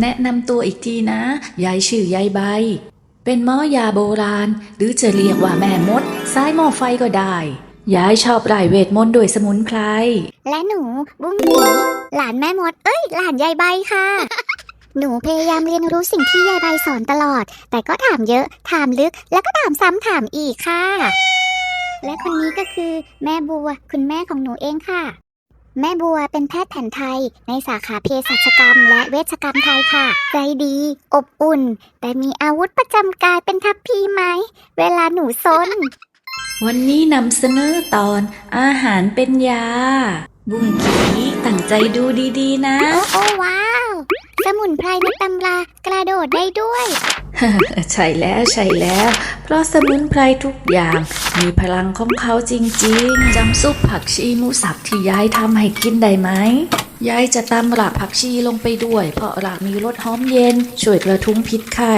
แนะนำตัวอีกทีนะ ยายชื่อยายใบ เป็นหมอยาโบราณ หรือจะเรียกว่าแม่มด ซ้ายหม้อไฟก็ได้ ยายชอบไล่เวทมนต์ด้วยสมุนไพร และหนู บุ้งหนีหลานแม่มด เอ้ย หลานยายใบค่ะ หนูพยายามเรียนรู้สิ่งที่ยายใบสอนตลอด แต่ก็ถามเยอะ ถามลึก แล้วก็ถามซ้ำถามอีกค่ะ และคนนี้ก็คือแม่บัว คุณแม่ของหนูเองค่ะ แม่บัวเป็นแพทย์แผนไทย ในสาขาเภสัชกรรม และเวชกรรมไทยค่ะ ใจดี อบอุ่น แต่มีอาวุธประจำกายเป็นทัพพีไหม เวลาหนูซน วันนี้นำเสนอตอนอาหารเป็นยา บุ้งกีตั้งใจดูดีๆนะโอ้โอ้ว้าว สมุนไพรในตำรากระโดดได้ด้วย ใช่แล้วใช่แล้ว เพราะสมุนไพรทุกอย่าง มีพลังของเขาจริงๆจำซุปผักชีมูสับที่ยายทำให้กินได้ไหมยายจะตำรากผักชีลงไปด้วย เพราะรากมีรสหอมเย็น ช่วยกระทุ้งพิษไข้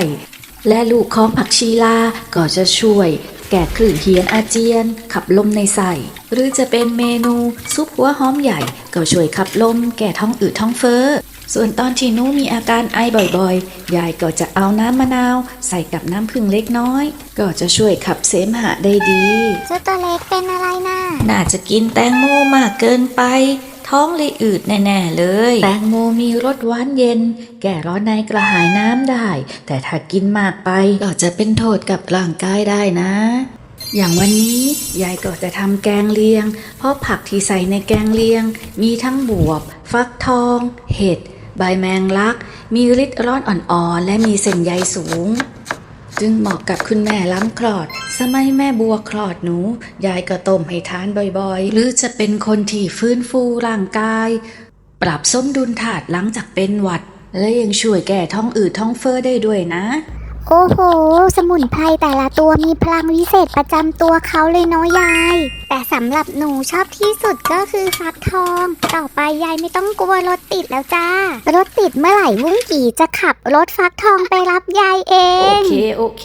และลูกของผักชีลาก็จะช่วย แก้คลื่นเหียนอาเจียน ขับลมในไส้หรือจะเป็นเมนูซุปหัวหอมใหญ่ ก็ช่วยขับลม แก้ท้องอืดท้องเฟ้อ ส่วนตอนที่หนูมีอาการไอบ่อยๆ ยายก็จะเอาน้ำมะนาว ใส่กับน้ำผึ้งเล็กน้อย ก็จะช่วยขับเสมหะได้ดี เจ้าตัวเล็กเป็นอะไรน่ะน่าจะกินแตงโมมากเกินไป ท้องเลยอืดแน่ ๆ เลย แตงโมมีรสหวานเย็น แก่ร้อนในกระหายน้ำได้ แต่ถ้ากินมากไปก็จะเป็นโทษกับร่างกายได้นะอย่างวันนี้ยายก็จะทำแกงเลียง เพราะผักที่ใส่ในแกงเลียง มีทั้งบวบ ฟักทอง เห็ด ใบแมงลัก มีฤทธิ์ร้อนอ่อนๆ และมีเส้นใยสูง จึงเหมาะกับคุณแม่ล้ำคลอด สมัยแม่บัวคลอดหนู ยายก็ต้มให้ทานบ่อยๆ หรือจะเป็นคนที่ฟื้นฟูร่างกาย ปรับสมดุลถาดหลังจากเป็นหวัด และยังช่วยแก้ท้องอืดท้องเฟ้อได้ด้วยนะ โอ้โห สมุนไพรแต่ละตัวมีพลังวิเศษประจำตัวเขาเลยเนาะยาย แต่สำหรับหนูชอบที่สุดก็คือฟักทอง ต่อไปยายไม่ต้องกลัวรถติดแล้วจ้า รถติดเมื่อไหร่วุ้งกี่จะขับรถฟักทองไปรับยายเอโองเค โอเค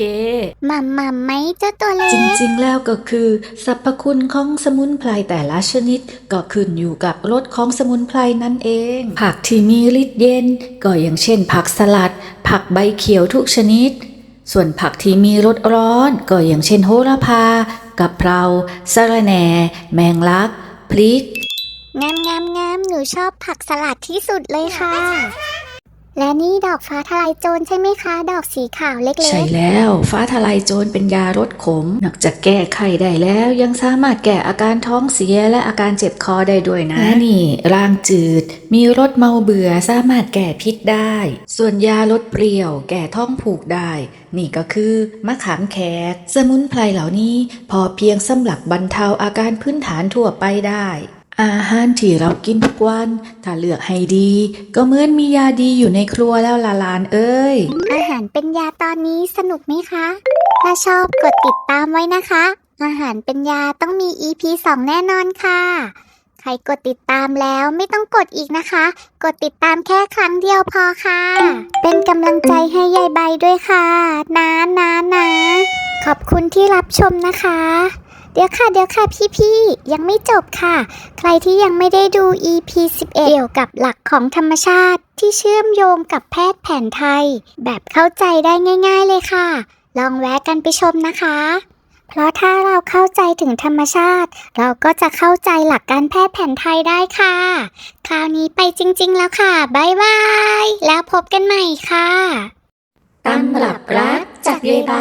มัมมัมไหมเจ้าตัวเล็จกริงๆ แล้วก็คือสรรพคุณของสมุนไพรแต่ละชนิด ก็ขึ้นอยู่กับรสของสมุนไพรนั่นเอง ผักที่มีฤทธิ์เย็น ก็อย่างเช่น ผักสลัด ผักใบเขียวทุกชนิด ส่วนผักที่มีรสร้อนก็อย่างเช่นโหระพากะเพราสะระแหน่ แมงลัก พริก งามงามงามหนูชอบผักสลัดที่สุดเลยค่ะ และนี่ดอกฟ้าทลายโจรใช่ไหมคะ ดอกสีขาวเล็กๆ ใช่แล้ว ฟ้าทลายโจรเป็นยารสขม นอกจากแก้ไข้ได้แล้ว ยังสามารถแก้อาการท้องเสียและอาการเจ็บคอได้ด้วยนะนี่ร่างจืด มีรสเมาเบื่อสามารถแก้พิษได้ ส่วนยาลดเปรี้ยว แก้ท้องผูกได้ นี่ก็คือมะขามแขก สมุนไพรเหล่านี้ พอเพียงสำหรับบรรเทาอาการพื้นฐานทั่วไปได้ อาหารที่เรากินทุกวัน ถ้าเลือกให้ดี ก็เหมือนมียาดีอยู่ในครัวแล้วละลานเอ้ย อาหารเป็นยาตอนนี้สนุกไหมคะ ถ้าชอบกดติดตามไว้นะคะ อาหารเป็นยาต้องมี EP 2 แน่นอนค่ะ ใครกดติดตามแล้วไม่ต้องกดอีกนะคะ กดติดตามแค่ครั้งเดียวพอค่ะ เป็นกำลังใจให้ยายใบด้วยค่ะ นะนะนะขอบคุณที่รับชมนะคะ เดี๋ยวค่ะเดี๋ยวค่ะพี่ๆยังไม่จบค่ะ ใครที่ยังไม่ได้ดู EP 11เกี่ยวกับหลักของธรรมชาติที่เชื่อมโยงกับแพทย์แผนไทย แบบเข้าใจได้ง่าย ๆเลยค่ะ ลองแวะกันไปชมนะคะ เพราะถ้าเราเข้าใจถึงธรรมชาติ เราก็จะเข้าใจหลักการแพทย์แผนไทยได้ค่ะ คราวนี้ไปจริง ๆ แล้วค่ะบ๊ายบาย แล้วพบกันใหม่ค่ะตำรับรักจากยายใบ